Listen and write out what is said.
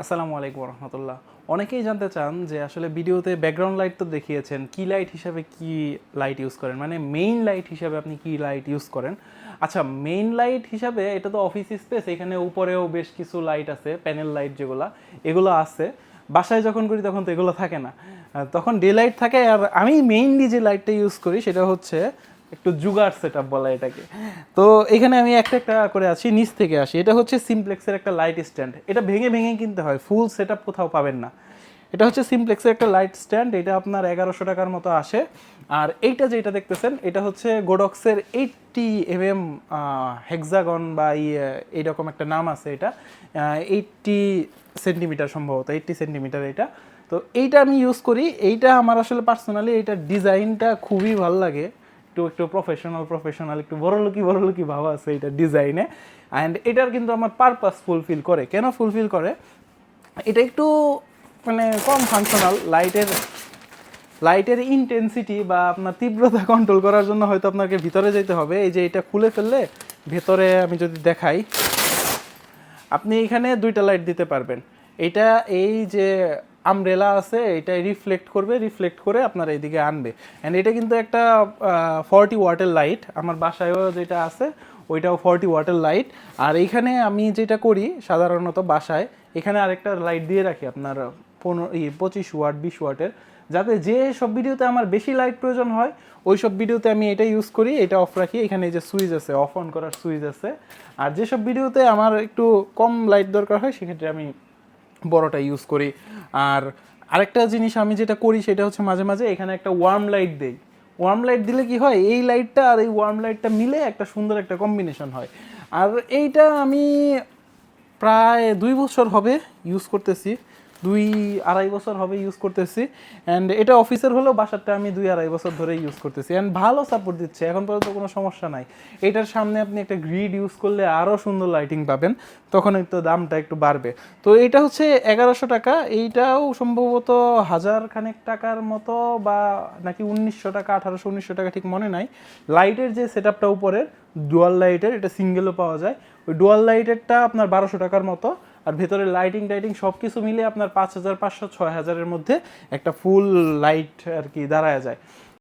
আসসালামু আলাইকুম রহমতুল্লাহ অনেকেই জানতে চান যে আসলে ভিডিওতে ব্যাকগ্রাউন্ড লাইট তো দেখিয়েছেন, কি লাইট হিসাবে কি লাইট ইউজ করেন? মানে মেইন লাইট হিসাবে আপনি কি লাইট ইউজ করেন? আচ্ছা মেইন লাইট হিসাবে এটা তো অফিস স্পেস এখানে উপরেও বেশ কিছু লাইট আছে প্যানেল লাইট যেগুলো, এগুলো আছে। বাসায় যখন করি তখন তো এগুলো থাকে না। তখন ডে লাইট থাকে, আর আমি মেইনলি যে লাইটটা ইউজ করি সেটা হচ্ছে একটু জুগার সেট আপ বলা এটাকে। তো এখানে আমি একটা একটা করে আসি, নিচ থেকে আসি। এটা হচ্ছে সিমপ্লেক্সের একটা লাইট স্ট্যান্ড এটা ভেঙে ভেঙে কিনতে হয় ফুল সেট আপ কোথাও পাবেন না। এটা হচ্ছে সিমপ্লেক্সের একটা লাইট স্ট্যান্ড এটা আপনার এগারোশো টাকার মতো আসে। আর এইটা যেটা দেখতেছেন, এটা হচ্ছে গোডক্সের এইটটি এম এম হেক্সাগন বা ইয়ে এইরকম একটা নাম আছে এটা। এইটটি সেন্টিমিটার সম্ভবত এইটটি সেন্টিমিটার এটা। তো এইটা আমি ইউজ করি। এইটা আমার আসলে পার্সোনালি এইটার ডিজাইনটা খুবই ভালো লাগে। একটু একটু প্রফেশনাল প্রফেশনাল একটু বড়লোকি বড়লোকি ভাব আছে এটা ডিজাইনে অ্যান্ড এটার কিন্তু আমার পারপাস ফুলফিল করে। কেন ফুলফিল করে? এটা একটু মানে কম ফাংশনাল লাইটের লাইটের ইন্টেন্সিটি বা আপনার তীব্রতা কন্ট্রোল করার জন্য হয়তো আপনাকে ভিতরে যেতে হবে। এই যে এটা খুলে ফেললে ভেতরে আমি যদি দেখাই, আপনি এখানে দুইটা লাইট দিতে পারবেন। এটা এই যে আমব্রেলা আছে এটা রিফ্লেক্ট করবে রিফ্লেক্ট করে আপনার এইদিকে আনবে। অ্যান্ড এটা কিন্তু একটা ফর্টি ওয়াটের লাইট আমার বাসায়ও যেটা আছে, ওইটাও ফর্টি ওয়াটের লাইট আর এইখানে আমি যেটা করি, সাধারণত বাসায়, এখানে আরেকটা লাইট দিয়ে রাখি আপনার পনেরো পঁচিশ ওয়াট বিশ ওয়াটের যাতে যে সব ভিডিওতে আমার বেশি লাইট প্রয়োজন হয়, ওই সব ভিডিওতে আমি এটা ইউজ করি, এটা অফ রাখি। এখানে যে সুইচ আছে অফ অন করার সুইচ আছে। আর যেসব ভিডিওতে আমার একটু কম লাইট দরকার হয়, সেক্ষেত্রে আমি বড়টা ইউজ করি। আর আরেকটা জিনিস আমি যেটা করি সেটা হচ্ছে মাঝে মাঝে এখানে একটা ওয়ার্ম লাইট দেই। ওয়ার্ম লাইট দিলে কি হয়? এই লাইটটা আর এই ওয়ার্ম লাইটটা মিলে একটা সুন্দর একটা কম্বিনেশন হয়। আর এইটা আমি প্রায় দুই বছর হবে ইউজ করতেছি। দুই আড়াই বছর হবে ইউজ করতেছি। অ্যান্ড এটা অফিসের হলেও বাসারটা আমি দুই আড়াই বছর ধরে ইউজ করতেছি। অ্যান্ড ভালো সাপোর্ট দিচ্ছে, এখন পর্যন্ত কোনো সমস্যা নাই। এটার সামনে আপনি একটা গ্রিড ইউজ করলে আরও সুন্দর লাইটিং পাবেন, তখন একটু দামটা একটু বাড়বে। তো এটা হচ্ছে এগারোশো টাকা, এইটাও সম্ভবত হাজার খানেক টাকার মতো বা নাকি উনিশশো টাকা, আঠারোশো, উনিশশো টাকা ঠিক মনে নাই। লাইটের যে সেট আপটা উপরের ডুয়াল লাইটের এটা সিঙ্গেলও পাওয়া যায়। ওই ডুয়াল লাইটেরটা আপনার বারোশো টাকার মতো। আর ভেতরে লাইটিং টাইটিং সব কিছু মিলে আপনার পাঁচ হাজার, পাঁচশো, ছয় হাজারের মধ্যে একটা ফুল লাইট আর কি দাঁড়ায় যায়।